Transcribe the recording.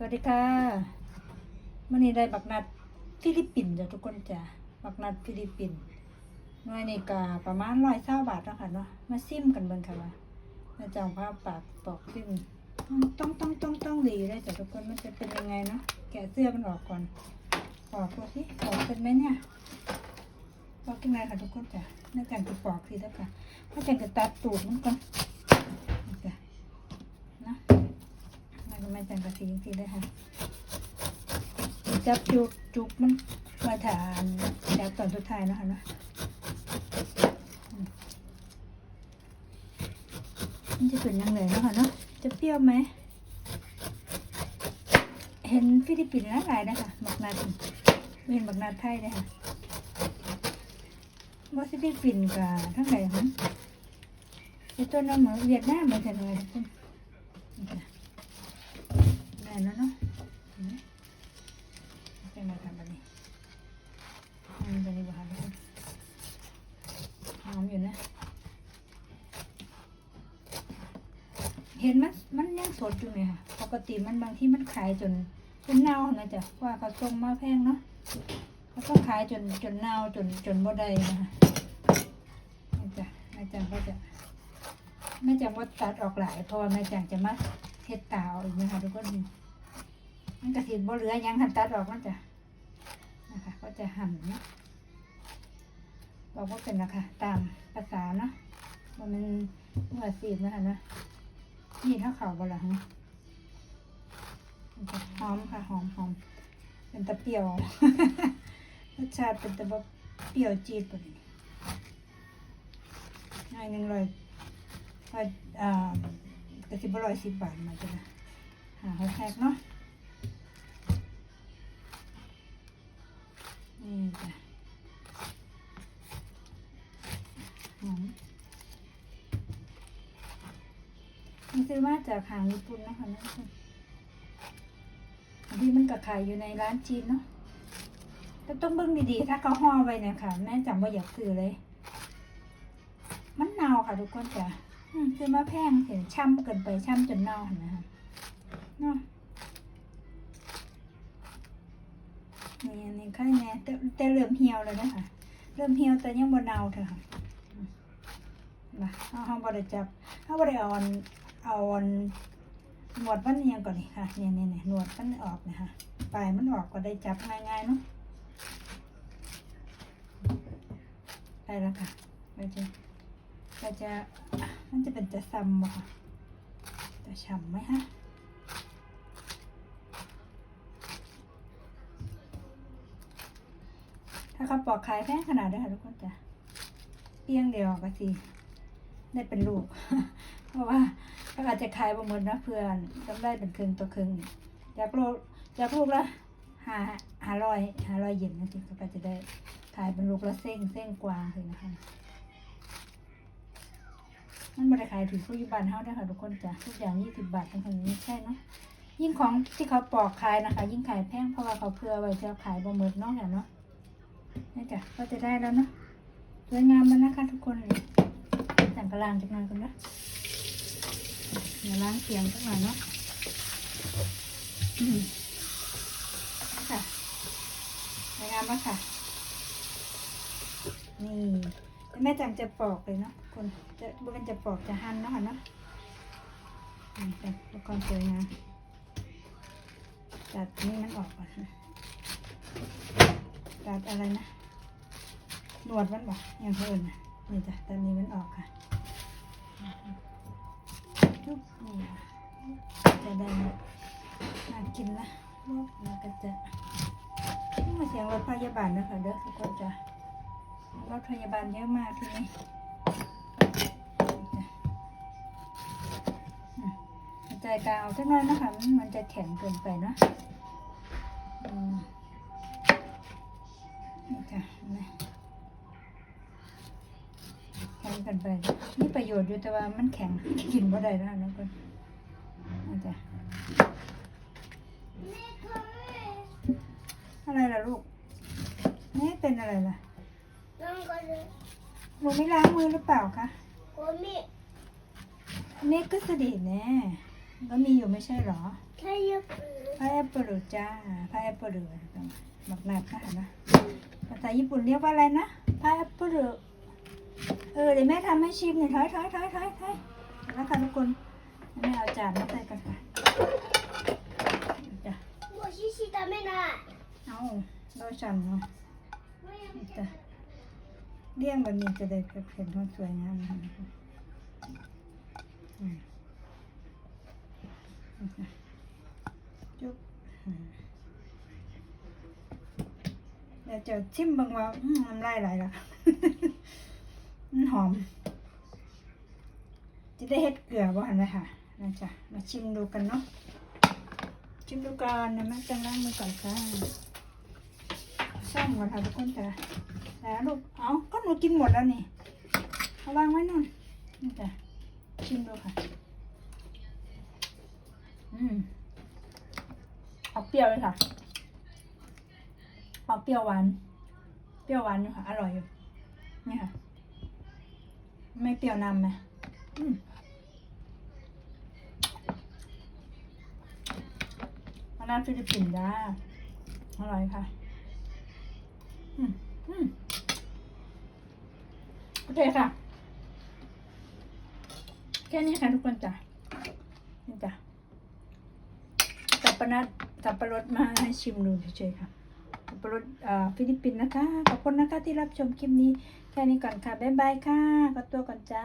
สวัสดีค่ะมื่อนี้ได้บักนัดฟิลิปปินส์จ้ะทุกคนจ้ะบักนัดฟิลิปปินส์น่วยนี่ก็ประมาณร้อยเศร้าบาทเนาะค่ะเนาะมาซิมกันเบิ่งค่ะว่าม่เจ้าภาพปากปอกซิมต้องต้องต้องต้องดีเลยจ้ะทุกคนมันจะเป็นยังไงเนาะแกะเสื้อมันออกก่อนปอกดูสิปอกเป็นไหมเนี่ยปอกยังไงค่ะทุกคนจ้ะแม่จังจะปอกสิแล้วค่ะแม่จังจะตัดตูดมันก่อนจ้ะนะ มันก็ไม่จังกะทิจริงๆเลยค่ะ จับจุกจุกมันมาถานจับตอนสุดท้ายนะคะนะมันจะเป็นยังไงนะคะเนาะจะเปรี้ยวไหม เห็นฟิลิปปินส์หลายหลายนะคะบักนาดเห็นบักนาดไทยเลยค่ะว่าฟิลิปปินส์กับทั้งไหนคะไอตัวน้ำเหมือนเวียดนามเหมือนกันเลยทุกคนนี่ค่ะ แม่นแล้วเนาะเห็นไหมเป็นมาทำแบบนี้อันนี้เป็นอีกแบบนึงหอมอยู่นะ เห็นมันมันยังสดอยู่ไหมคะปกติมันบางที่มันขายจนจนเน่านะจ๊ะว่าเขาส่งมาแพงเนาะเขาก็ขายจนจนเน่าจนจนบ่ได้นะคะนี่จ้ะแม่จังก็จะแม่จังว่าตัดออกหลายเพราะว่าแม่จังจะมาเฮ็ดตาเอาอีกนะคะทุกคน มันกระสิบ่เหลือยังหันตัดออกมันจะนะคะก็จะหั่นเนาะบอกว่าเป็นนะคะตามภาษาเนาะว่ามันเมื่อสีบนะคะนะนี่เท่าเขาบ่ละฮะมันจะหอมค่ะหอมหอมเป็นตะเปรี้ยวรสชาติเป็นตะบะเปรี้ยวจี๊ดกว่านี้ง่ายหนึ่งเลยก็อ่าก็สิบร้อยสิบบาทมาจ้ะหาหกแหกเนาะ นี่จ้ะหอมมันซื้อมาจากหางญี่ปุ่นนะคะนะทุกคนอันที่มันก็ขายอยู่ในร้านจีนเนาะแต่ต้องเบิ่งดีๆ ถ้าเขาห่อไว้เนี่ยค่ะ แม่จำว่าอยากซื้อเลย มันเน่าค่ะทุกคนจ้ะซื้อมาแพงเห็นช่ำเกินไปช่ำจนเน่าเห็นะคะเนาะ นี่อันนี้ค่อยแน่แต่แต่เริ่มเหี่ยวแล้วนะคะเริ่มเหี่ยวแต่ยังบ่เน่าเถอะค่ะมาเอาเอาบ่ได้จับเอาบ่ได้เออนเอาอันหนวดมันยังก่อนนี่ค่ะเนี่ยเนี่ยเนี่ยหนวดมันออกนะคะปลายมันออกก็ได้จับง่ายๆเนาะได้แล้วค่ะไปเจอก็จะมันจะเป็นจะซ้ำบ่ค่ะจะฉ่ำไหมฮะ ถ้าเขาปอกขายแพงขนาดนี้ค่ะทุกคนจ้ะเปี้ยงเดียวก็สิได้เป็นลูก เพราะว่าเขาอาจจะขายบ่หมดนะเพื่อนต้องได้เป็นครึ่งต่อครึ่งจากโลจากลูกละหาหาร้อยหาร้อยเย็นนะจ๊ะก็จะได้ขายเป็นลูกละเส้งเส้งกวางเลยนะคะมันบริขายถือผู้ยุบันเท่าได้ค่ะทุกคนจ้ะทุกอย่างยี่สิบบาททั้งคนนี้ใช่เนาะยิ่งของที่เขาปอกขายนะคะ ยิ่งขายแพงเพราะว่าเขาเพื่อไว้จะขายบ่หมดเนาะอย่างเนาะ นี่จ้ะก็จะได้แล้วเนาะสวยงามมันนะคะทุกคนแต่งกระลางจากหนั้นกันนะเดี๋ยวล้างเสียงสักหน่อยเนาะอืมค่ะสวยงามมากค่ะ นี่แม่จำจะปอกเลยเนาะคนจะบุกันจะปอกจะหั่นเนาะค่ะเนาะแต่อุปกรณ์สวยงามตัดนี่มันออกก่อนนะ ตัดอะไรนะ หนวดมันบอกอย่างเพิ่นนะนี่จ้ะตัดนี้มันออกค่ะจุ๊บนี่ค่ะจะได้น่ากินนะแล้วก็จะมาเสียงรถพยาบาลนะคะเด้อทุกคนจ้ะรถพยาบาลเยอะมากที่นี่ใจกลางเอาสักหน่อยนะคะมันจะแข็งเกินไปเนอะ กันไปมีประโยชน์อยู่แต่ว่ามันแข็งกินบ่ได้แล้วนะคนอาจจะอะไรล่ะลูกนี่เป็นอะไรล่ะหนูไม่ล้างมือหรือเปล่าคะเนกก็สดิแน่ก็มีอยู่ไม่ใช่หรอใช่ยับพายเอปเปิลจ้าพายเอปเปิลหมักหนักค่ะนะภาษาญี่ปุ่นเรียกว่าอะไรนะพายเอปเปิล เออเดี๋ยวแม่ทำให้ชิมหน่อยถอยถอยถอยถอยถอยแล้วค่ะทุกคนแม่เอาจานมาใส่กันค่ะจ้ะหมวชิชิตาไม่น่าเอาเราจันเนาะจ้ะเลี้ยงแบบนี้จะได้เห็นความสวยงามนะคะจุ๊บเดี๋วจะชิมบางว่าน้ำลายไหลละ มันหอม จะได้เฮ็ดเกลือบ่หันไหมค่ะนะจ๊ะมาชิมดูกันเนาะ ชิมดูกันนะแม่จะล้างมือก่อนค่ะซ่อมก่อนค่ะทุกคนจ้ะแล้วลูก เอาก็หนูกินหมดแล้วนี่ เอาวางไว้นู่นนี่จ้ะชิมดูค่ะ อืมออกเปรี้ยวเลยค่ะออกเปรี้ยวหวาน เปรี้ยวหวานอยู่ค่ะ อร่อยอยู่นี่ค่ะ ไม่เปรี้ยวนำไหมอืมมะนาวฟิลิปปินส์จ้าอร่อยค่ะอืมอืมโอเคค่ะ แค่นี้ค่ะทุกคนจ้ะนี่จ้ะสับปะรดสับปะรดมาให้ชิมดูเฉยๆค่ะสับ ปรดเอ่อฟิลิปปินส์นะคะ ขอบคุณนะคะที่รับชมคลิปนี้ แค่นี้ก่อนค่ะ บ๊ายบายค่ะขอตัวก่อนจ้า